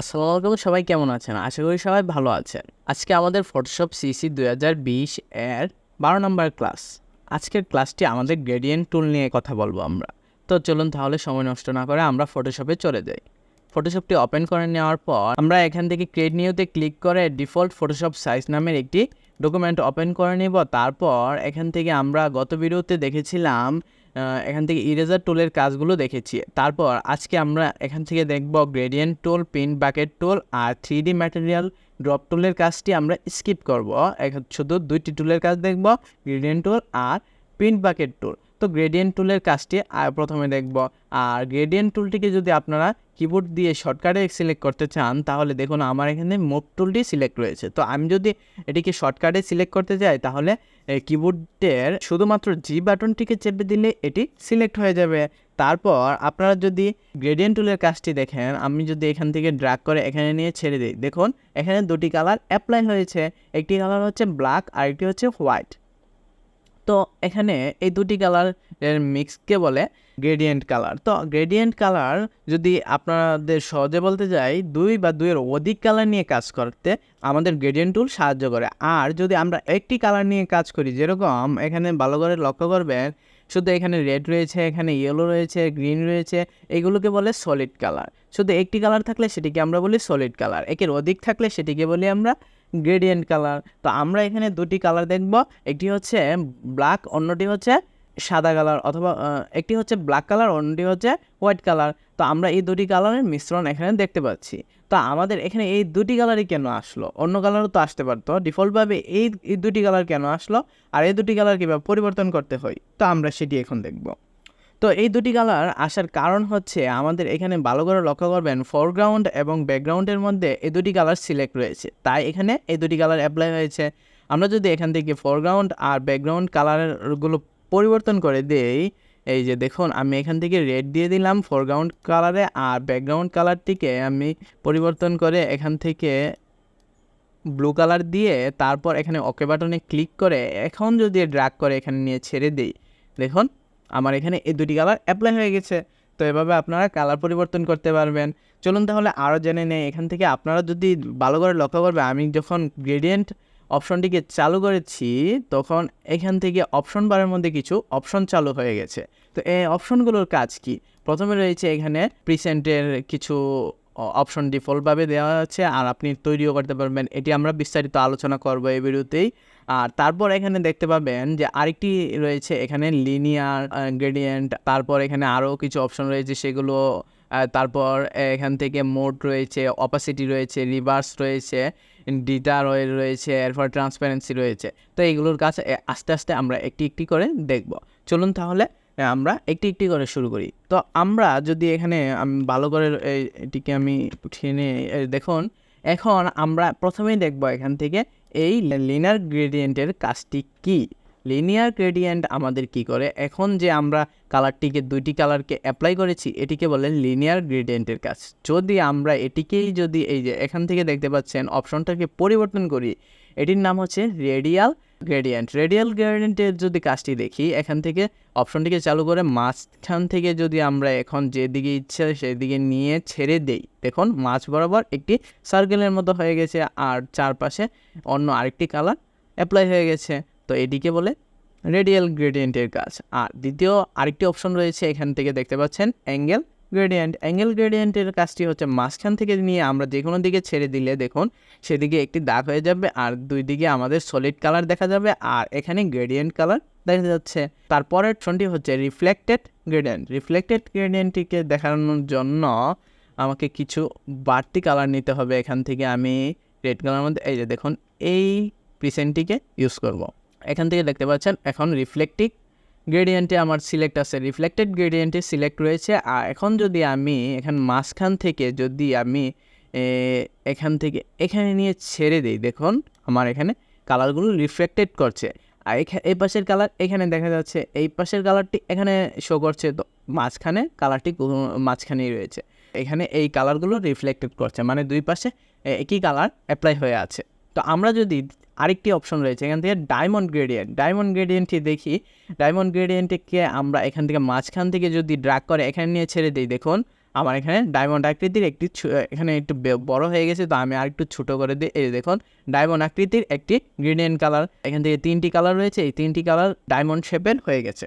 আসসালামু আলাইকুম, সবাই কেমন আছেন? আশা করি সবাই ভালো আছেন। আজকে আমাদের ফটোশপ সিসি দুই হাজার বিশ এর বারো নম্বর ক্লাস। আজকের ক্লাসটি আমাদের গ্রেডিয়েন্ট টুল নিয়ে কথা বলব আমরা। তো চলুন তাহলে সময় নষ্ট না করে আমরা ফটোশপে চলে যাই। ফটোশপটি ওপেন করে নেওয়ার পর আমরা এখান থেকে ক্রিয়েট নিউতে ক্লিক করে ডিফল্ট ফটোশপ সাইজ নামের একটি ডকুমেন্ট ওপেন করে নিব। তারপর এখান থেকে আমরা গত ভিডিওতে দেখেছিলাম এখান থেকে ইরেজার টুলের কাজগুলো দেখেছি। তারপর আজকে আমরা এখান থেকে দেখব gradient tool paint bucket tool আর থ্রি ডি ম্যাটেরিয়াল ড্রপ টুলের কাজটি আমরা স্কিপ করব। শুধু দুইটি টুলের কাজ দেখব গ্রেডিয়েন্ট টুল আর পেন্ট বাকেট টুল তো গ্রেডিয়েন্ট টুলের কাজটি প্রথমে দেখব। আর গ্রেডিয়েন্ট টুলটিকে যদি আপনারা কিবোর্ড দিয়ে শর্টকাটে সিলেক্ট করতে চান, তাহলে দেখুন আমার এখানে মুভ টুলটি সিলেক্ট রয়েছে। তো আমি যদি এটিকে শর্টকাটে সিলেক্ট করতে যাই, তাহলে কিবোর্ডের শুধুমাত্র জি বাটনটিকে চেপে দিলে এটি সিলেক্ট হয়ে যাবে। তারপর আপনারা যদি গ্রেডিয়েন্ট টুলের কাজটি দেখেন, আমি যদি এখান থেকে ড্রাগ করে এখানে নিয়ে ছেড়ে দিই। দেখুন, এখানে দুটি কালার অ্যাপ্লাই হয়েছে। একটি কালার হচ্ছে ব্ল্যাক আর একটি হচ্ছে হোয়াইট তো এখানে এই দুটি কালার কালারের মিক্সকে বলে গ্রেডিয়েন্ট কালার তো গ্রেডিয়েন্ট কালার যদি আপনাদের সহজে বলতে যাই, দুই বা দুইয়ের অধিক কালার নিয়ে কাজ করতে আমাদের গ্রেডিয়েন্ট টুল সাহায্য করে। আর যদি আমরা একটি কালার নিয়ে কাজ করি, যেরকম এখানে ভালো করে লক্ষ্য করবেন, শুধু এখানে রেড রয়েছে, এখানে ইয়েলো রয়েছে গ্রিন রয়েছে, এগুলোকে বলে সলিড কালার শুধু একটি কালার থাকলে সেটিকে আমরা বলি সলিড কালার একের অধিক থাকলে সেটিকে বলি আমরা গ্রেডিয়েন্ট কালার তো আমরা এখানে দুটি কালার দেখব। একটি হচ্ছে ব্ল্যাক অন্যটি হচ্ছে সাদা কালার অথবা একটি হচ্ছে ব্ল্যাক কালার অন্যটি হচ্ছে হোয়াইট কালার তো আমরা এই দুটি কালারের মিশ্রণ এখানে দেখতে পাচ্ছি। তো আমাদের এখানে এই দুটি কালারই কেন আসলো? অন্য কালারও তো আসতে পারতো। ডিফল্টভাবে এই দুটি কালার কেন আসলো? আর এই দুটি কালার কীভাবে পরিবর্তন করতে হয়? তো আমরা সেটি এখন দেখব। তো এই দুটি কালার আসার কারণ হচ্ছে আমাদের এখানে ভালো করে লক্ষ্য করবেন ফোরগ্রাউন্ড এবং ব্যাকগ্রাউন্ডের মধ্যে এই দুটি কালার সিলেক্ট রয়েছে। তাই এখানে এই দুটি কালার অ্যাপ্লাই হয়েছে। আমরা যদি এখান থেকে ফোরগ্রাউন্ড আর ব্যাকগ্রাউন্ড কালারগুলো পরিবর্তন করে দেই, এই যে দেখুন, আমি এখান থেকে রেড দিয়ে দিলাম ফোরগ্রাউন্ড কালারে আর ব্যাকগ্রাউন্ড কালারটিকে আমি পরিবর্তন করে এখান থেকে ব্লু কালার দিয়ে তারপর এখানে ওকে বাটনে ক্লিক করে এখন যদি ড্রাগ করে এখানে নিয়ে ছেড়ে দিই, দেখুন। আমার এখানে এই দুটি কালার অ্যাপ্লাই হয়ে গেছে। তো এভাবে আপনারা কালার পরিবর্তন করতে পারবেন। চলুন তাহলে আরও জেনে নেই, এখান থেকে আপনারা যদি ভালো করে লক্ষ্য করবে, আমি যখন গ্রেডিয়েন্ট অপশনটিকে চালু করেছি, তখন এখান থেকে অপশন বারের মধ্যে কিছু অপশন চালু হয়ে গেছে। তো এই অপশনগুলোর কাজ কি? প্রথমে রয়েছে এখানে প্রিসেন্টের কিছু অপশন ডিফল্টভাবে দেওয়া আছে, আর আপনি তৈরিও করতে পারবেন। এটি আমরা বিস্তারিত আলোচনা করব এই ভিডিওতেই। আর তারপর এখানে দেখতে পাবেন যে আরেকটি রয়েছে, এখানে লিনিয়ার গ্রেডিয়েন্ট তারপর এখানে আরও কিছু অপশন রয়েছে সেগুলো তারপর এখান থেকে মোড রয়েছে অপাসিটি রয়েছে রিভার্স রয়েছে ডিটা রয়েছে, এরপর ট্রান্সপারেন্সি রয়েছে। তো এইগুলোর কাছে আস্তে আস্তে আমরা একটি একটি করে দেখব। চলুন তাহলে আমরা একটি একটি করে শুরু করি। তো আমরা যদি এখানে আমি, ভালো করে এটিকে আমি উঠিয়ে নিয়ে দেখুন, এখন আমরা প্রথমেই দেখব এখান থেকে এই লিনার গ্রেডিয়েন্টের কাজটি কি? লিনিয়ার গ্রেডিয়েন্ট আমাদের কি করে? এখন যে আমরা কালারটিকে দুইটি কালারকে অ্যাপ্লাই করেছি, এটিকে বলে লিনিয়ার গ্রেডিয়েন্টের কাজ। যদি আমরা এটিকেই যদি এই যে এখান থেকে দেখতে পাচ্ছেন অপশনটাকে পরিবর্তন করি, এটির নাম হচ্ছে রেডিয়াল গ্রেডিয়েন্ট রেডিয়াল গ্রেডিয়েন্টের যদি কাজটি দেখি, এখান থেকে অপশনটিকে চালু করে মাঝখান থেকে যদি আমরা এখন যেদিকে ইচ্ছে সেদিকে নিয়ে ছেড়ে দেই, দেখুন মাঝ বরাবর একটি সার্কেলের মতো হয়ে গেছে, আর চারপাশে অন্য আরেকটি কালার অ্যাপ্লাই হয়ে গেছে। তো এটিকে বলে রেডিয়াল গ্রেডিয়েন্টের কাজ। আর দ্বিতীয় আরেকটি অপশন রয়েছে, এখান থেকে দেখতে পাচ্ছেন অ্যাঙ্গেল গ্রেডিয়েন্ট অ্যাঙ্গেল গ্রেডিয়েন্টের কাজটি হচ্ছে মাঝখান থেকে নিয়ে আমরা যে কোনো দিকে ছেড়ে দিলে দেখুন, সেদিকে একটি দাগ হয়ে যাবে আর দুই দিকে আমাদের সলিড কালার দেখা যাবে আর এখানে গ্রেডিয়েন্ট কালার দেখা যাচ্ছে। তারপরের অপশনটি হচ্ছে রিফ্লেক্টেড গ্রেডিয়েন্ট রিফ্লেক্টেড গ্রেডিয়েন্টটিকে দেখানোর জন্য আমাকে কিছু বাড়তি কালার নিতে হবে এখান থেকে আমি রেড কালার মধ্যে। এই যে দেখুন, এই প্রিসেন্টটিকে ইউজ করব। এখান থেকে দেখতে পাচ্ছেন, এখন রিফ্লেক্টিভ গ্রেডিয়েন্টে আমার সিলেক্ট আছে রিফ্লেক্টেড গ্রেডিয়েন্টে সিলেক্ট রয়েছে, আর এখন যদি আমি এখান মাঝখান থেকে যদি আমি এখান থেকে, এখানে নিয়ে ছেড়ে দিই, দেখুন আমার এখানে কালারগুলো রিফ্লেক্টেড করছে, আর এই পাশের কালার এখানে দেখা যাচ্ছে, এই পাশের কালারটি এখানে শো করছে, তো মাঝখানে কালারটি মাঝখানেই রয়েছে, এখানে এই কালারগুলো রিফ্লেক্টেড করছে মানে দুই পাশে একই কালার অ্যাপ্লাই হয়ে আছে। তো আমরা যদি আরেকটি অপশন রয়েছে, এখান থেকে ডায়মন্ড গ্রেডিয়েন্ট ডায়মন্ড গ্রেডিয়েন্টটি দেখি। ডায়মন্ড গ্রেডিয়েন্টকে আমরা এখান থেকে মাঝখান থেকে যদি ড্রাগ করে এখানে নিয়ে ছেড়ে দিই, দেখুন আমার এখানে ডায়মন্ড আকৃতির একটি এখানে একটু বড় হয়ে গেছে, তো আমি আর একটু ছোটো করে দিই। এই দেখুন ডায়মন্ড আকৃতির একটি গ্রিডিয়েন্ট কালার এখান থেকে তিনটি কালার রয়েছে, এই তিনটি কালার ডায়মন্ড শেপের হয়ে গেছে।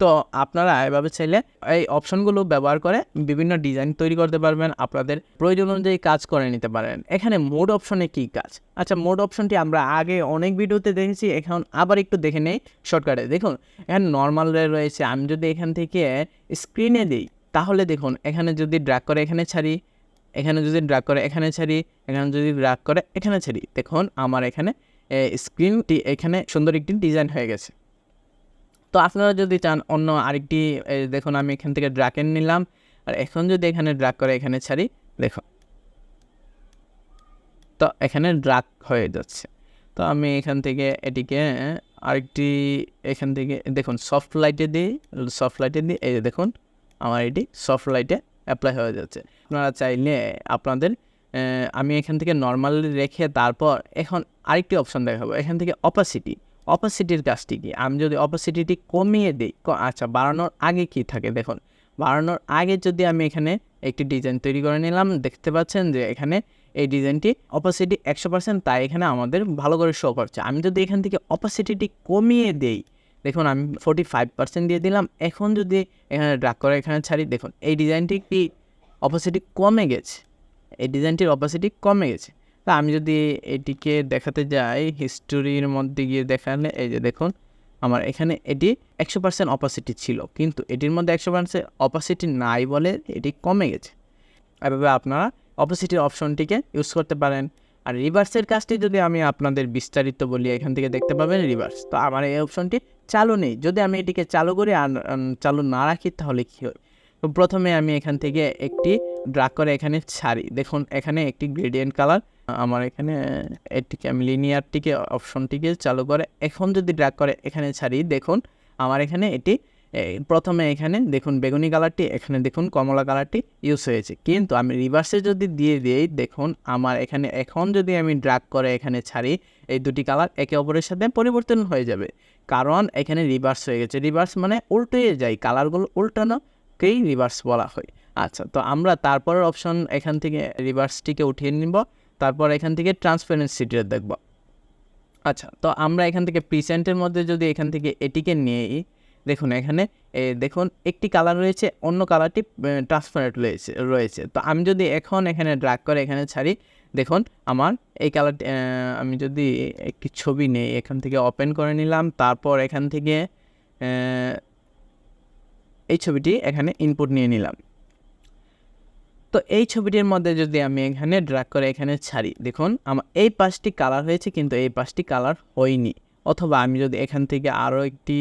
তো আপনারা এভাবে চাইলে এই অপশনগুলো ব্যবহার করে বিভিন্ন ডিজাইন তৈরি করতে পারবেন, আপনাদের প্রয়োজন অনুযায়ী কাজ করে নিতে পারেন। এখানে মোড অপশনে কী কাজ? আচ্ছা মোড অপশনটি আমরা আগে অনেক ভিডিওতে দেখেছি, এখন আবার একটু দেখে নেই শর্টকাটে। দেখুন, এখানে নর্মাল রয়েছে, আমি যদি এখান থেকে স্ক্রিনে দিই, তাহলে দেখুন, এখানে যদি ড্রাগ করে এখানে ছাড়ি, এখানে যদি ড্রাগ করে এখানে ছাড়ি, এখানে যদি ড্রাগ করে এখানে ছাড়ি। দেখুন, আমার এখানে স্ক্রিনটি এখানে সুন্দর একটি ডিজাইন হয়ে গেছে। তো আপনারা যদি চান অন্য আরেকটি দেখুন আমি এখান থেকে ড্রাকেন নিলাম। আর এখন যদি এখানে ড্রাগ করে এখানে ছাড়ি, দেখুন। তো এখানে ড্রাগ হয়ে যাচ্ছে। তো আমি এখান থেকে এটিকে আরেকটি, এখান থেকে, দেখুন সফট লাইটে দিই সফট লাইটে দিই, এই দেখুন, আমার এটি সফট লাইটে অ্যাপ্লাই হয়ে যাচ্ছে। আপনারা চাইলে আপনাদের আমি এখান থেকে নর্মালি রেখে তারপর এখন আরেকটি অপশন দেখাবো। এখান থেকে অপাসিটি অপাসিটির কাজটি কি? আমি যদি অপাসিটিটি কমিয়ে দিই আচ্ছা বাড়ানোর আগে কি থাকে? দেখুন, বাড়ানোর আগে যদি আমি এখানে একটি ডিজাইন তৈরি করে নিলাম, দেখতে পাচ্ছেন যে এখানে এই ডিজাইনটি অপাসিটি একশো পার্সেন্ট তাই এখানে আমাদের ভালো করে শো করছে। আমি যদি এখান থেকে অপাসিটিটি কমিয়ে দেই, দেখুন, আমি ফোর্টি ফাইভ পার্সেন্ট দিয়ে দিলাম। এখন যদি এখানে ড্রাগ করে এখানে ছাড়ি, দেখুন, এই ডিজাইনটি কি অপাসিটি কমে গেছে? এই ডিজাইনটির অপাসিটি কমে গেছে। তা আমি যদি এটিকে দেখাতে যাই হিস্টোরির মধ্যে গিয়ে দেখালে, এই যে দেখুন, আমার এখানে এটি একশো পার্সেন্ট অপাসিটি ছিল, কিন্তু এটির মধ্যে একশো পার্সেন্ট অপাসিটি নাই বলে এটি কমে গেছে। এভাবে আপনারা অপোসিটের অপশনটিকে ইউজ করতে পারেন। আর রিভার্সের কাজটি যদি আমি আপনাদের বিস্তারিত বলি, এখান থেকে দেখতে পাবেন রিভার্স তো আমার এই অপশনটি চালু নেই। যদি আমি এটিকে চালু করি আর চালু না রাখি, তাহলে কী হবে তো প্রথমে আমি এখান থেকে একটি ড্রাগ করে এখানে ছাড়ি। দেখুন, এখানে একটি গ্রেডিয়েন্ট কালার আমার এখানে এটিকে আমি লিনিয়ারটিকে অপশনটিকে চালু করে। এখন যদি ড্রাগ করে এখানে ছাড়ি দেখুন, আমার এখানে এটি প্রথমে এখানে দেখুন বেগুনি কালারটি এখানে দেখুন কমলা কালারটি ইউজ হয়েছে। কিন্তু আমি রিভার্সে যদি দিয়ে দিই, দেখুন আমার এখানে এখন যদি আমি ড্রাগ করে এখানে ছাড়ি, এই দুটি কালার একে অপরের সাথে পরিবর্তন হয়ে যাবে। কারণ এখানে রিভার্স হয়ে গেছে। রিভার্স মানে উল্টে যায় কালারগুলো উল্টানোকেই রিভার্স বলা হয়। আচ্ছা তো আমরা তারপরের অপশন এখান থেকে রিভার্সটিকে উঠিয়ে নিব। তারপর এখান থেকে ট্রান্সপারেন্সিটিটা দেখব। আচ্ছা তো আমরা এখান থেকে প্রিসেন্টের মধ্যে যদি এখান থেকে এটিকে নিয়ে দেখুন এখানে দেখুন একটি কালার রয়েছে, অন্য কালারটি ট্রান্সপারেন্ট রয়েছে রয়েছে। তো আমি যদি এখন এখানে ড্রাগ করে এখানে ছাড়ি, দেখুন আমার এই কালারটি আমি যদি একটি ছবি নেই, এখান থেকে ওপেন করে নিলাম, তারপর এখান থেকে এই ছবিটি এখানে ইনপুট নিয়ে নিলাম। তো এই ছবিটির মধ্যে যদি আমি এখানে ড্রাগ করে এখানে ছাড়ি, দেখুন আমার এই পাঁচটি কালার হয়েছে, কিন্তু এই পাঁচটি কালার হয়নি। অথবা আমি যদি এখান থেকে আরও একটি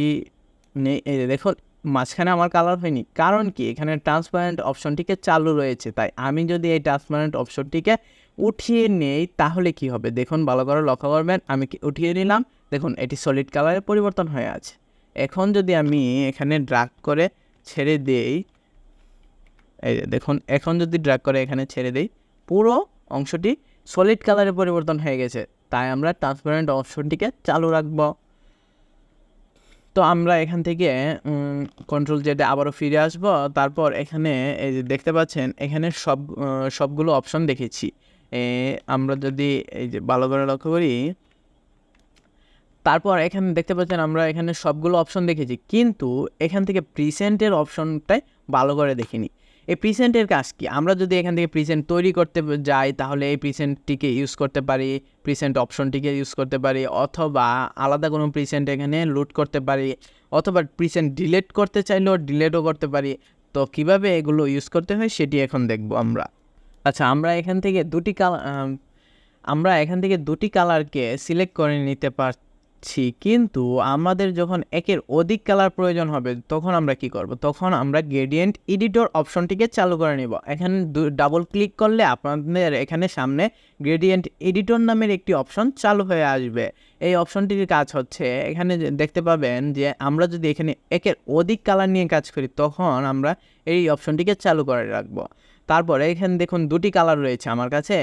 নেই এই দেখুন, মাঝখানে আমার কালার হয়নি। কারণ কি? এখানে ট্রান্সপারেন্ট অপশনটিকে চালু রয়েছে। তাই আমি যদি এই ট্রান্সপারেন্ট অপশনটিকে উঠিয়ে নেই, তাহলে কি হবে? দেখুন, ভালো করে লক্ষ্য করবেন, আমি কি উঠিয়ে নিলাম? দেখুন, এটি সলিড কালারে পরিবর্তন হয়ে আছে। এখন যদি আমি এখানে ড্রাগ করে ছেড়ে দেই এই দেখুন, এখন যদি ড্রাগ করে এখানে ছেড়ে দেই, পুরো অংশটি সলিড কালারে পরিবর্তন হয়ে গেছে। তাই আমরা ট্রান্সপারেন্ট অপশনটিকে চালু রাখব। তো আমরা এখান থেকে কন্ট্রোল জেডে আবারও ফিরে আসব। তারপর এখানে এই যে দেখতে পাচ্ছেন, এখানে সব সবগুলো অপশন দেখেছি। আমরা যদি এই যে ভালো করে লক্ষ্য করি, তারপর এখানে দেখতে পাচ্ছেন, আমরা এখানে সবগুলো অপশন দেখেছি। কিন্তু এখান থেকে প্রিসেন্টের অপশনটাই ভালো করে দেখিনি। এই প্রিসেন্টের কাজ কি? আমরা যদি এখান থেকে প্রিসেন্ট তৈরি করতে যাই, তাহলে এই প্রিসেন্টটিকে ইউজ করতে পারি প্রিসেন্ট অপশনটিকে ইউজ করতে পারি, অথবা আলাদা কোনো প্রিসেন্ট এখানে লুট করতে পারি, অথবা প্রিসেন্ট ডিলেট করতে চাইলেও ডিলেটও করতে পারি। তো কীভাবে এগুলো ইউজ করতে হয় সেটি এখন দেখব আমরা। আচ্ছা আমরা এখান থেকে দুটি কালার আমরা এখান থেকে দুটি কালারকে সিলেক্ট করে নিতে পারছি কিন্তু আমাদের যখন একের অধিক কালার প্রয়োজন হবে, তখন আমরা কি করব? তখন আমরা গ্রেডিয়েন্ট এডিটর অপশনটিকে চালু করে নিব। এখানে ডাবল ক্লিক করলে আপনাদের এখানে সামনে গ্রেডিয়েন্ট এডিটর নামের একটি অপশন চালু হয়ে আসবে। এই অপশনটির কাজ হচ্ছে, এখানে দেখতে পাবেন যে, আমরা যদি এখানে একের অধিক কালার নিয়ে কাজ করি, তখন আমরা এই অপশনটিকে চালু করে রাখব। তারপরে এখানে দেখুন, দুটি কালার রয়েছে আমার কাছে।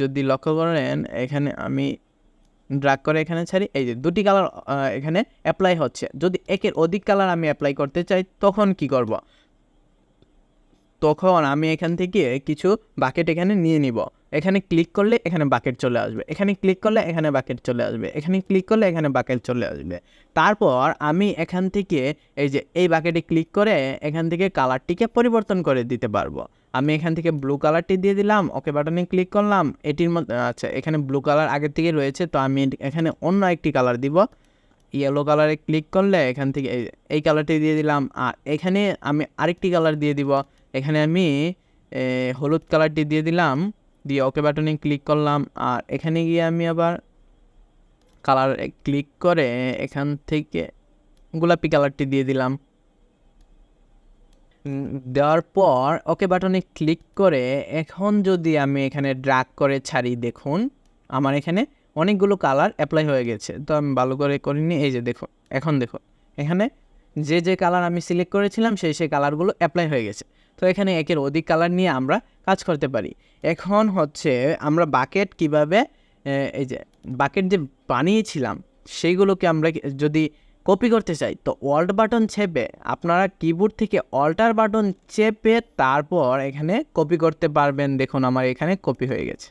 যদি লক্ষ্য করেন, এখানে আমি ড্রাগ করে এখানে ছাড়ি। এই যে দুটি কালার এখানে অ্যাপ্লাই হচ্ছে। যদি একের অধিক কালার আমি অ্যাপ্লাই করতে চাই, তখন কি করব? তখন আমি এখান থেকে কিছু বাকেট এখানে নিয়ে নিব। এখানে ক্লিক করলে এখানে বাকেট চলে আসবে। এখানে ক্লিক করলে এখানে বাকেট চলে আসবে। এখানে ক্লিক করলে এখানে বাকেট চলে আসবে। তারপর আমি এখান থেকে এই যে এই বাকেটে ক্লিক করে এখান থেকে কালারটিকে পরিবর্তন করে দিতে পারব। আমি এখান থেকে ব্লু কালারটি দিয়ে দিলাম ওকে বাটনে ক্লিক করলাম, এটির মধ্যে আচ্ছা এখানে ব্লু কালার আগের থেকে রয়েছে, তো আমি এখানে অন্য একটি কালার দিব। ইয়েলো কালারে ক্লিক করলে এখান থেকে, এই- কালারটি দিয়ে দিলাম, আর এখানে আমি আরেকটি কালার দিয়ে দিব। এখানে আমি হলুদ কালারটি দিয়ে দিলাম, দিয়ে ওকে বাটনে ক্লিক করলাম, আর এখানে গিয়ে আমি আবার কালার ক্লিক করে এখান থেকে গোলাপি কালারটি দিয়ে দিলাম। দেওয়ার পর ওকে বাটনে ক্লিক করে এখন যদি আমি এখানে ড্রাগ করে ছাড়ি দেখুন, আমার এখানে অনেকগুলো কালার অ্যাপ্লাই হয়ে গেছে। তো আমি ভালো করে করিনি, এই যে দেখো এখন দেখো এখানে যে যে কালার আমি সিলেক্ট করেছিলাম, সেই সেই কালারগুলো অ্যাপ্লাই হয়ে গেছে। তো এখানে একের অধিক কালার নিয়ে আমরা কাজ করতে পারি। এখন হচ্ছে আমরা বাকেট কীভাবে এই যে বাকেট যে বানিয়েছিলাম, সেইগুলোকে আমরা যদি কপি করতে চাই। তো অল্ট বাটন চেপে আপনারা কিবোর্ড থেকে অল্টার বাটন চেপে তারপর এখানে কপি করতে পারবেন। দেখুন আমার এখানে কপি হয়ে গেছে।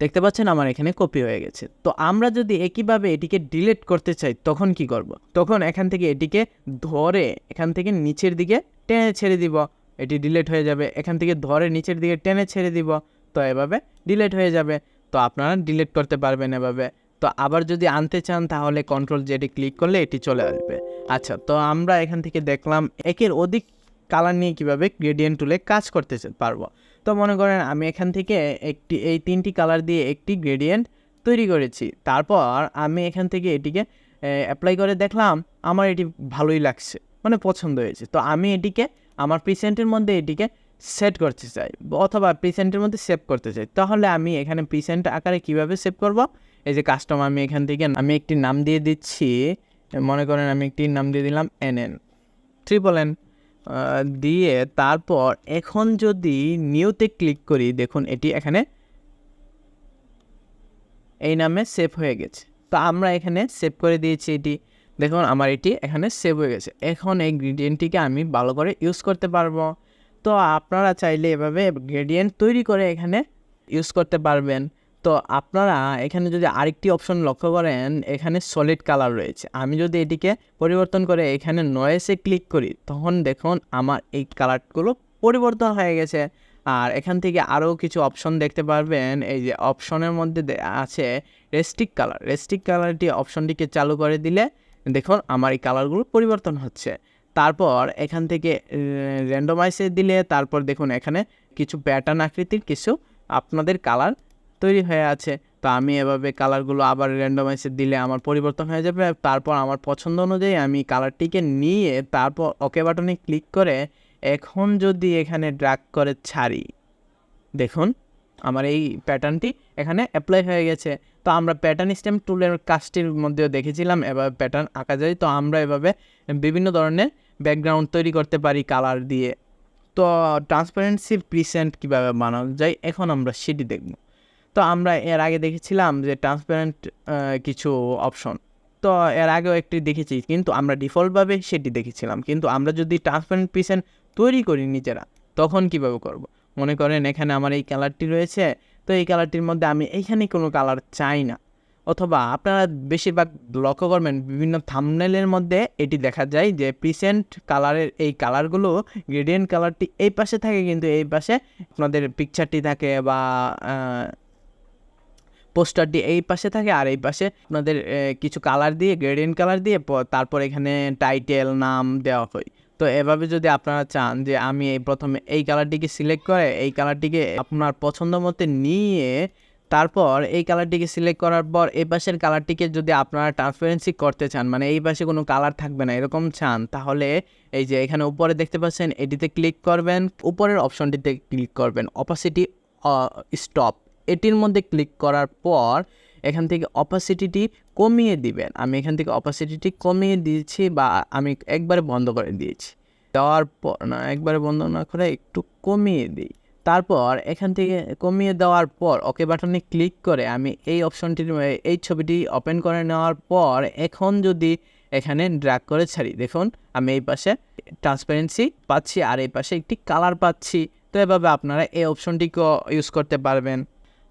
দেখতে পাচ্ছেন আমার এখানে কপি হয়ে গেছে। তো আমরা যদি একইভাবে এটিকে ডিলিট করতে চাই, তখন কি করব। তখন এখান থেকে এটিকে ধরে এখান থেকে নিচের দিকে টেনে ছেড়ে দিব। এটি ডিলিট হয়ে যাবে। এখান থেকে ধরে নিচের দিকে টেনে ছেড়ে দিব। তো এভাবে ডিলিট হয়ে যাবে। তো আপনারা ডিলিট করতে পারবেন এভাবে। তো আবার যদি আনতে চান তাহলে কন্ট্রোল যেটি ক্লিক করলে এটি চলে আসবে। আচ্ছা তো আমরা এখান থেকে দেখলাম একের অধিক কালার নিয়ে কীভাবে গ্রেডিয়েন্ট টুলে কাজ করতে পারব। তো মনে করেন আমি এখান থেকে একটি, এই তিনটি কালার দিয়ে একটি গ্রেডিয়েন্ট তৈরি করেছি। তারপর আমি এখান থেকে এটিকে অ্যাপ্লাই করে দেখলাম আমার এটি ভালোই লাগছে মানে পছন্দ হয়েছে। তো আমি এটিকে, আমার প্রিসেন্টের মধ্যে এটিকে সেট করতে চাই, অথবা প্রিসেন্টের মধ্যে সেভ করতে চাই। তাহলে আমি এখানে প্রিসেন্ট আকারে কীভাবে সেভ করব? এই যে কাস্টম আমি এখান থেকে আমি একটি নাম দিয়ে দিচ্ছি, মনে করেন আমি একটি নাম দিয়ে দিলাম এন এন ট্রিপল এন দিয়ে তারপর এখন যদি নিউতে ক্লিক করি, দেখুন এটি এখানে এই নামে সেভ হয়ে গেছে। তো আমরা এখানে সেভ করে দিয়েছি এটি। দেখুন আমার এটি এখানে সেভ হয়ে গেছে। এখন এই গ্রেডিয়েন্টটিকে আমি ভালো করে ইউজ করতে পারব। তো আপনারা চাইলে এভাবে গ্রেডিয়েন্ট তৈরি করে এখানে ইউজ করতে পারবেন। তো আপনারা এখানে যদি আরেকটি অপশন লক্ষ্য করেন, এখানে সলিড কালার রয়েছে। আমি যদি এটিকে পরিবর্তন করে এখানে নয়েসে ক্লিক করি, তখন দেখুন আমার এই কালারগুলো পরিবর্তন হয়ে গেছে। আর এখান থেকে আরও কিছু অপশন দেখতে পারবেন। এই যে অপশনের মধ্যে আছে রেস্টিক কালার রেস্টিক কালারটি অপশনটিকে চালু করে দিলে দেখুন আমার এই কালারগুলো পরিবর্তন হচ্ছে। তারপর এখান থেকে র্যান্ডমাইসে দিলে তারপর দেখুন এখানে কিছু প্যাটার্ন আকৃতির কিছু আপনাদের কালার তৈরি হয়ে আছে। তো আমি এভাবে কালারগুলো আবার র্যান্ডমাইজে দিলে আমার পরিবর্তন হয়ে যাবে। তারপর আমার পছন্দ অনুযায়ী আমি কালারটিকে নিয়ে তারপর ওকে বাটনে ক্লিক করে এখন যদি এখানে ড্রাগ করে ছাড়ি, দেখুন আমার এই প্যাটার্নটি এখানে অ্যাপ্লাই হয়ে গেছে। তো আমরা প্যাটার্ন স্টেম টুলের কাজটির মধ্যেও দেখেছিলাম, এভাবে প্যাটার্ন আঁকা যায়। তো আমরা এভাবে বিভিন্ন ধরনের ব্যাকগ্রাউন্ড তৈরি করতে পারি কালার দিয়ে। তো ট্রান্সপারেন্সি প্রিসেন্ট কীভাবে বানানো যায়, এখন আমরা সেটি দেখব। তো আমরা এর আগে দেখেছিলাম যে ট্রান্সপারেন্ট কিছু অপশন তো এর আগেও একটি দেখেছি, কিন্তু আমরা ডিফল্টভাবে সেটি দেখেছিলাম। কিন্তু আমরা যদি ট্রান্সপারেন্ট প্রিসেন্ট তৈরি করি নিজেরা, তখন কীভাবে করব? মনে করেন এখানে আমার এই কালারটি রয়েছে, তো এই কালারটির মধ্যে আমি এইখানে কোনো কালার চাই না। অথবা আপনারা বেশিরভাগ লক্ষ্য করবেন, বিভিন্ন থামনেলের মধ্যে এটি দেখা যায় যে প্রিসেন্ট কালারের এই কালারগুলো গ্রেডিয়েন্ট কালারটি এই পাশে থাকে, কিন্তু এই পাশে আপনাদের পিকচারটি থাকে বা পোস্টারটি এই পাশে থাকে আর এই পাশে আপনাদের কিছু কালার দিয়ে গ্রেডিয়েন্ট কালার দিয়ে তারপর এখানে টাইটেল নাম দেওয়া হয়। তো এভাবে যদি আপনারা চান যে আমি এই প্রথমে এই কালারটিকে সিলেক্ট করে, এই কালারটিকে আপনার পছন্দ মতো নিয়ে তারপর এই কালারটিকে সিলেক্ট করার পর এই পাশের কালারটিকে যদি আপনারা ট্রান্সপারেন্সি করতে চান মানে এই পাশে কোনো কালার থাকবে না, এরকম চান, তাহলে এই যে এখানে উপরে দেখতে পাচ্ছেন, এটিতে ক্লিক করবেন, উপরের অপশনটিতে ক্লিক করবেন অপাসিটি স্টপ এটির মধ্যে ক্লিক করার পর এখান থেকে অপাসিটিটি কমিয়ে দিবেন। আমি এখান থেকে অপাসিটিটি কমিয়ে দিয়েছি বা আমি একবারে বন্ধ করে দিয়েছি। দেওয়ার পর, না, একবারে বন্ধ না করে একটু কমিয়ে দিই। তারপর এখান থেকে কমিয়ে দেওয়ার পর ওকে বাটনে ক্লিক করে আমি এই অপশনটির এই ছবিটি ওপেন করে নেওয়ার পর এখন যদি এখানে ড্র্যাগ করে ছাড়ি, দেখুন আমি এই পাশে ট্রান্সপারেন্সি পাচ্ছি আর এই পাশে একটি কালার পাচ্ছি। তো এভাবে আপনারা এই অপশনটিকেও ইউজ করতে পারবেন।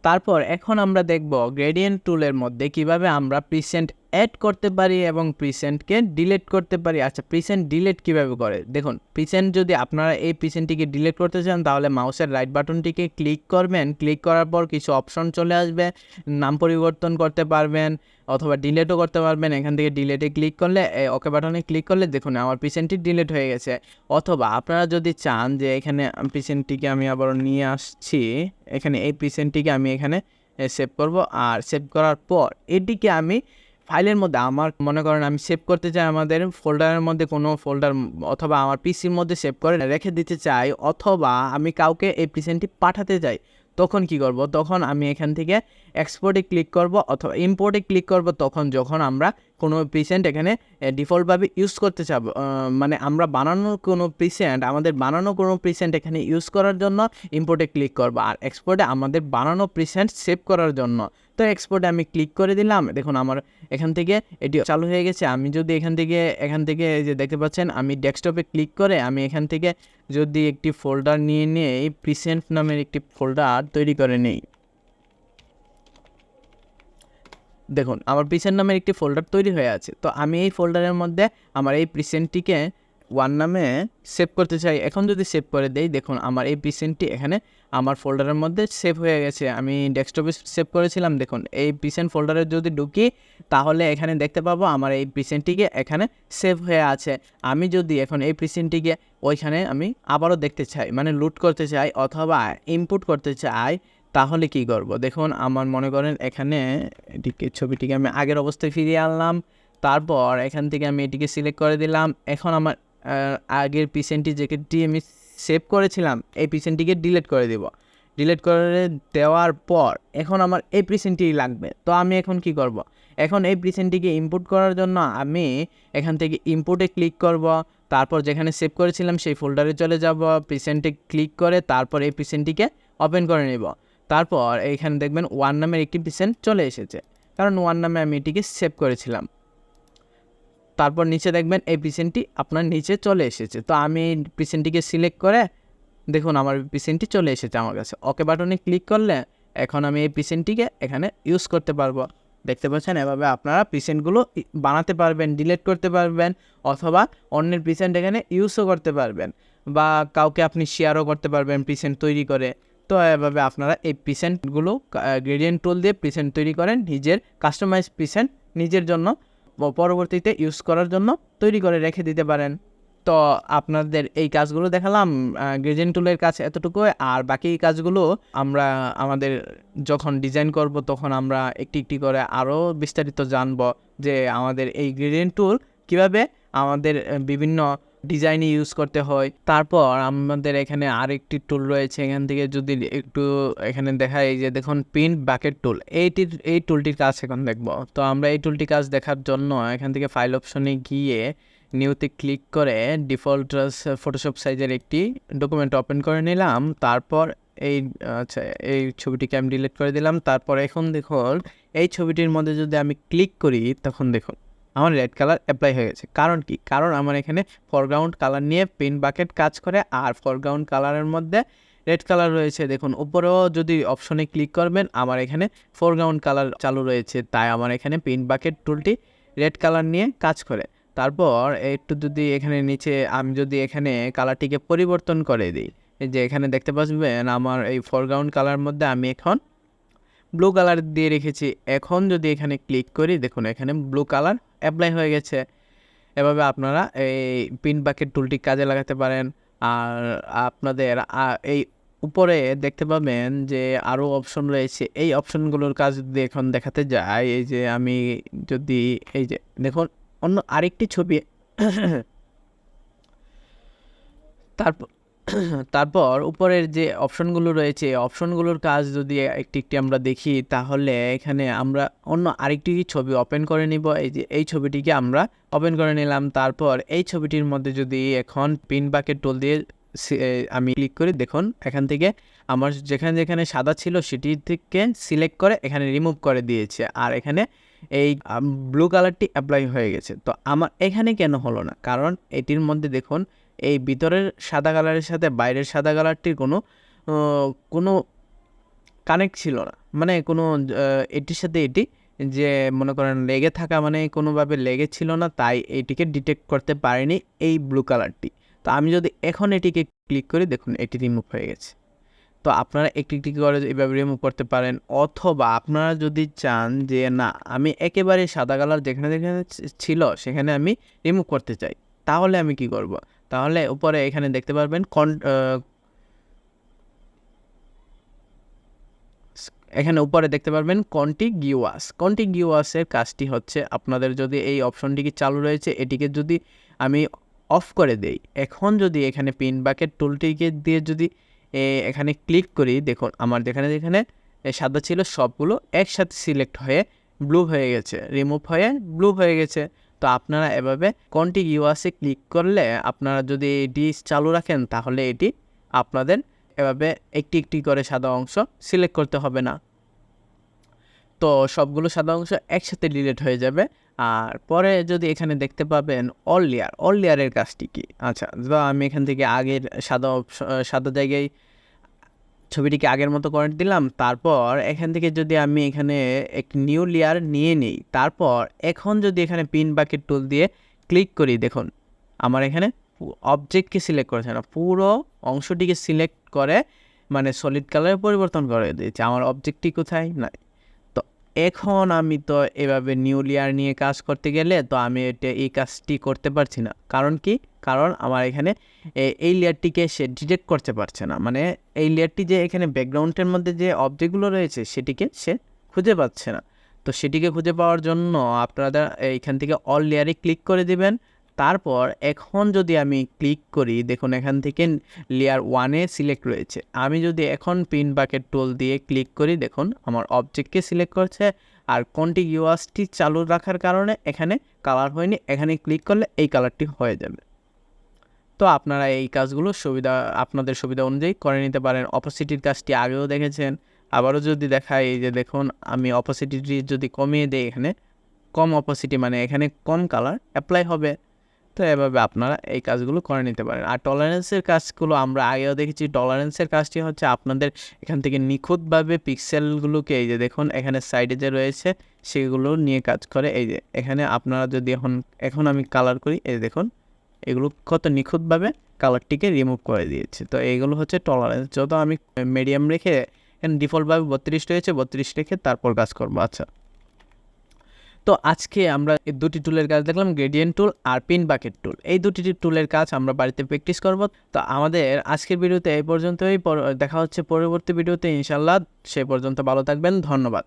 তারপর এখন আমরা দেখব গ্রেডিয়েন্ট টুলের মধ্যে কীভাবে আমরা প্রিসেন্ট অ্যাড করতে পারি এবং প্রিসেন্টকে ডিলেট করতে পারি। আচ্ছা প্রিসেন্ট ডিলেট কীভাবে করে? দেখুন প্রিসেন্ট যদি আপনারা এই প্রিসেন্টটিকে ডিলেট করতে চান, তাহলে মাউসের রাইট বাটনটিকে ক্লিক করবেন। ক্লিক করার পর কিছু অপশন চলে আসবে। নাম পরিবর্তন করতে পারবেন অথবা ডিলেটও করতে পারবেন। এখান থেকে ডিলেটে ক্লিক করলে ওকে বাটনে ক্লিক করলে দেখুন, আমার প্রিসেন্টটি ডিলেট হয়ে গেছে। অথবা আপনারা যদি চান যে এখানে প্রিসেন্টটিকে আমি আবার নিয়ে আসছি, এখানে এই প্রিসেন্টটিকে আমি এখানে সেভ করব। আর সেভ করার পর এটিকে আমি ফাইলের মধ্যে আমার, মনে করেন আমি সেভ করতে চাই আমাদের ফোল্ডারের মধ্যে কোনো ফোল্ডার অথবা আমার পিসির মধ্যে সেভ করে রেখে দিতে চাই অথবা আমি কাউকে এই প্রেজেন্টটি পাঠাতে চাই, তখন কি করব? তখন আমি এখান থেকে এক্সপোর্টে ক্লিক করব অথবা ইম্পোর্টে ক্লিক করব তখন যখন আমরা কোনো প্রিসেন্ট এখানে ডিফল্টভাবে ইউজ করতে চাবো মানে আমরা বানানো কোনো প্রিসেন্ট আমাদের বানানো কোনো প্রিসেন্ট এখানে ইউজ করার জন্য ইম্পোর্টে ক্লিক করব আর এক্সপোর্টে আমাদের বানানো প্রিসেন্ট সেভ করার জন্য। তো এক্সপোর্টে আমি ক্লিক করে দিলাম। দেখুন আমার এখান থেকে এটি চালু হয়ে গেছে। আমি যদি এখান থেকে এখান থেকে যে দেখতে পাচ্ছেন, আমি ডেস্কটপে ক্লিক করে আমি এখান থেকে যদি একটি ফোল্ডার নিয়ে নিয়ে এই প্রিসেন্ট নামের একটি ফোল্ডার তৈরি করে নেই। দেখুন, আমার প্রিসেন্ট নামের একটি ফোল্ডার তৈরি হয়ে আছে। তো আমি এই ফোল্ডারের মধ্যে আমার এই প্রিসেন্টটিকে ওয়ান নামে সেভ করতে চাই, এখন যদি সেভ করে দেই, দেখুন আমার এই প্রিসেন্টটি এখানে আমার ফোল্ডারের মধ্যে সেভ হয়ে গেছে। আমি ডেস্কটপে সেভ করেছিলাম, দেখুন এই প্রিসেন্ট ফোল্ডারে যদি ঢুকি, তাহলে এখানে দেখতে পাবো আমার এই প্রিসেন্টটিকে এখানে সেভ হয়ে আছে। আমি যদি এখন এই প্রিসেন্টটিকে ওইখানে আমি আবারও দেখতে চাই মানে লুট করতে চাই অথবা ইনপুট করতে চাই, তাহলে কি করব? দেখুন আমার মনে করেন এখানে এটিকে, ছবিটিকে আমি আগের অবস্থায় ফিরিয়ে আনলাম, তারপর এখান থেকে আমি এটিকে সিলেক্ট করে দিলাম। এখন আমার আগের পিসেন্টটি যেটি আমি সেভ করেছিলাম, এই পিসেন্টটিকে ডিলিট করে দেব। ডিলিট করে দেওয়ার পর এখন আমার এই প্রিসেন্টটি লাগবে। তো আমি এখন কি করব। এখন এই প্রিসেন্টটিকে ইনপুট করার জন্য আমি এখান থেকে ইনপুটে ক্লিক করব। তারপর যেখানে সেভ করেছিলাম সেই ফোল্ডারে চলে যাব। প্রিসেন্টে ক্লিক করে তারপর এই প্রিসেন্টটিকে ওপেন করে নেব। তারপর এইখানে দেখবেন ওয়ান নামের একটি প্রিসেন্ট চলে এসেছে। কারণ ওয়ান নামে আমি এটিকে সেভ করেছিলাম। তারপর নিচে দেখবেন এই প্রিসেন্টটি আপনার নিচে চলে এসেছে। তো আমি এই প্রিসেন্টটিকে সিলেক্ট করে দেখুন আমার প্রিসেন্টটি চলে এসেছে আমার কাছে। ওকে বাটনে ক্লিক করলে এখন আমি এই প্রিসেন্টটিকে এখানে ইউজ করতে পারব। দেখতে পাচ্ছেন এভাবে আপনারা প্রিসেন্টগুলো ই- বানাতে পারবেন ডিলিট করতে পারবেন অথবা অন্যের প্রিসেন্ট এখানে ইউজও করতে পারবেন বা কাউকে আপনি শেয়ারও করতে পারবেন প্রিসেন্ট তৈরি করে। তো এভাবে আপনারা এই প্রিসেন্টগুলো গ্রেডিয়েন্ট টুল দিয়ে প্রিসেন্ট তৈরি করেন, নিজের কাস্টমাইজ প্রিসেন্ট নিজের জন্য পরবর্তীতে ইউজ করার জন্য তৈরি করে রেখে দিতে পারেন। তো আপনাদের এই কাজগুলো দেখালাম গ্রেজেন টুলের কাজ এতটুকু আর বাকি কাজগুলো আমরা, আমাদের যখন ডিজাইন করব, তখন আমরা একটি একটি করে আরও বিস্তারিত জানব যে আমাদের এই গ্রেজেন টুল কীভাবে আমাদের বিভিন্ন ডিজাইনে ইউজ করতে হয়। তারপর আমাদের এখানে আরেকটি টুল রয়েছে, এখান থেকে যদি একটু এখানে দেখা এই যে দেখুন পিন বাকেট টুল এইটির, এই টুলটির কাজ এখন দেখব। তো আমরা এই টুলটির কাজ দেখার জন্য এখান থেকে ফাইল অপশনে গিয়ে নিউতে ক্লিক করে ডিফল্ট ফটোশপ সাইজের একটি ডকুমেন্ট ওপেন করে নিলাম। তারপর এই আচ্ছা এই ছবিটিকে আমি ডিলিট করে দিলাম। তারপর এখন দেখুন, এই ছবিটির মধ্যে যদি আমি ক্লিক করি, তখন দেখুন আমার রেড কালার অ্যাপ্লাই হয়ে গেছে। কারণ কি? কারণ আমার এখানে ফরগ্রাউন্ড কালার নিয়ে পেন বাকেট কাজ করে, আর ফরগ্রাউন্ড কালারের মধ্যে রেড কালার রয়েছে। দেখুন, উপরেও যদি অপশনে ক্লিক করবেন, আমার এখানে ফোরগ্রাউন্ড কালার চালু রয়েছে। তাই আমার এখানে পিন বাকেট টুলটি রেড কালার নিয়ে কাজ করে। তারপর একটু যদি এখানে নিচে, আমি যদি এখানে কালারটিকে পরিবর্তন করে দিই যে এখানে দেখতে পাচ্ছেন, আমার এই ফোরগ্রাউন্ড কালার মধ্যে আমি এখন ব্লু কালার দিয়ে রেখেছি। এখন যদি এখানে ক্লিক করি, দেখুন, এখানে ব্লু কালার অ্যাপ্লাই হয়ে গেছে। এভাবে আপনারা এই পিন বাকেট টুলটি কাজে লাগাতে পারেন। আর আপনাদের এই উপরে দেখতে পাবেন যে আরও অপশন রয়েছে। এই অপশনগুলোর কাজ যদি এখন দেখাতে যাই। এই যে আমি যদি, এই যে দেখুন, অন্য আরেকটি ছবি। তারপর তারপর উপরের যে অপশনগুলো রয়েছে অপশনগুলোর কাজ যদি একটি একটি আমরা দেখি, তাহলে এখানে আমরা অন্য আরেকটি ছবি ওপেন করে নিব। এই যে, এই ছবিটিকে আমরা ওপেন করে নিলাম। তারপর এই ছবিটির মধ্যে যদি এখন পিন বাকেট টোল দিয়ে আমি ক্লিক করি, দেখুন, এখান থেকে আমার যেখানে যেখানে সাদা ছিল সেটি থেকে সিলেক্ট করে এখানে রিমুভ করে দিয়েছে। আর এখানে এই ব্লু কালারটি অ্যাপ্লাই হয়ে গেছে। তো আমার এখানে কেন হলো না? কারণ এটির মধ্যে দেখুন এই ভিতরের সাদা কালারের সাথে বাইরের সাদা কালারটির কোনো কোনো কানেক্ট ছিল না। মানে কোনো এটির সাথে এটি যে মনে করেন লেগে থাকা মানে কোনোভাবে লেগে ছিল না, তাই এটিকে ডিটেক্ট করতে পারেনি এই ব্লু কালারটি তো আমি যদি এখন এটিকে ক্লিক করি, দেখুন এটি রিমুভ হয়ে গেছে। তো আপনারা একটি একটি করে এভাবে রিমুভ করতে পারেন, অথবা আপনারা যদি চান যে না, আমি একেবারে সাদা কালার যেখানে যেখানে ছিল, সেখানে আমি রিমুভ করতে চাই, তাহলে আমি কি করব? তাহলে উপরে এখানে দেখতে পারবেন কন এখানে উপরে দেখতে পারবেন কন্টিগিউয়াস কন্টিগিউয়াসের কাজটি হচ্ছে আপনাদের যদি এই অপশনটিকে চালু রয়েছে, এটিকে যদি আমি অফ করে দেই, এখন যদি এখানে পিন বাকেট টুলটিকে দিয়ে যদি এখানে ক্লিক করি, দেখুন আমার যেখানে যেখানে সাদা ছিল সবগুলো একসাথে সিলেক্ট হয়ে ব্লু হয়ে গেছে রিমুভ হয়ে ব্লু হয়ে গেছে। তো আপনারা এভাবে কন্টিগিউয়াসে ক্লিক করলে আপনারা যদি এটি চালু রাখেন, তাহলে এটি আপনাদের এভাবে একটি একটি করে সাদা অংশ সিলেক্ট করতে হবে না। তো সবগুলো সাদা অংশ একসাথে ডিলেট হয়ে যাবে। আর পরে যদি এখানে দেখতে পাবেন অল লেয়ার অল লেয়ারের কাজটি কি? আচ্ছা তো আমি এখান থেকে আগের সাদা সাদা জায়গায় ছবিটিকে আগের মতো করে দিলাম। তারপর এখান থেকে যদি আমি এখানে এক নিউ লেয়ার নিয়ে নিই, তারপর এখন যদি এখানে পিন বাকেট টুল দিয়ে ক্লিক করি, দেখুন, আমার এখানে অবজেক্টকে সিলেক্ট করেছে না, পুরো অংশটিকে সিলেক্ট করে মানে সলিড কালারে পরিবর্তন করে দিয়েছে। আমার অবজেক্টটি কোথায়? নাই। এখন আমি তো এভাবে নিউ লেয়ার নিয়ে কাজ করতে গেলে তো আমি এটা এই কাজটি করতে পারছি না। কারণ কি? কারণ আমার এখানে এই লেয়ারটিকে সে ডিটেক্ট করতে পারছে না। মানে এই লেয়ারটি যে এখানে ব্যাকগ্রাউন্ডের মধ্যে যে অবজেক্টগুলো রয়েছে সেটিকে সে খুঁজে পাচ্ছে না। তো সেটিকে খুঁজে পাওয়ার জন্য আপনারা এইখান থেকে অল লেয়ারে ক্লিক করে দিবেন। তারপর এখন যদি আমি ক্লিক করি, দেখুন এখান থেকে লেয়ার ওয়ানে সিলেক্ট রয়েছে। আমি যদি এখন পিন বাকেট টুল দিয়ে ক্লিক করি, দেখুন আমার অবজেক্টকে সিলেক্ট করছে আর কোনটি কন্টিগিউয়াসটি চালু রাখার কারণে এখানে কালার হয়নি। এখানে ক্লিক করলে এই কালারটি হয়ে যাবে। তো আপনারা এই কাজগুলো সুবিধা, আপনাদের সুবিধা অনুযায়ী করে নিতে পারেন। অপোসিটির কাজটি আগেও দেখেছেন। আবারও যদি দেখাই এই যে দেখুন, আমি অপোসিটিটি যদি কমিয়ে দিই এখানে, কম অপোসিটি মানে এখানে কম কালার অ্যাপ্লাই হবে। তো এভাবে আপনারা এই কাজগুলো করে নিতে পারেন। আর টলারেন্সের কাজগুলো আমরা আগেও দেখেছি টলারেন্সের কাজটি হচ্ছে আপনাদের এখান থেকে নিখুঁতভাবে পিক্সেলগুলোকে এই যে দেখুন, এখানে সাইডে যে রয়েছে, সেগুলো নিয়ে কাজ করে। এই যে এখানে আপনারা যদি এখন এখন আমি কালার করি, এই দেখুন, এগুলো কত নিখুঁতভাবে কালারটিকে রিমুভ করে দিয়েছে। তো এইগুলো হচ্ছে টলারেন্স যত আমি মিডিয়াম রেখে, এখানে ডিফল্টভাবে বত্রিশ রয়েছে বত্রিশ রেখে তারপর কাজ করব। আচ্ছা। তো আজকে আমরা এই দুটি টুলের কাজ দেখলাম গ্রেডিয়েন্ট টুল আর পিন বাকেট টুল এই দুটি টুলের কাজ আমরা বাড়িতে প্র্যাকটিস করব। তো আমাদের আজকের ভিডিওতে এই পর্যন্তই। পর- দেখা হচ্ছে পরবর্তী ভিডিওতে ইনশাল্লাহ সে পর্যন্ত ভালো থাকবেন। ধন্যবাদ।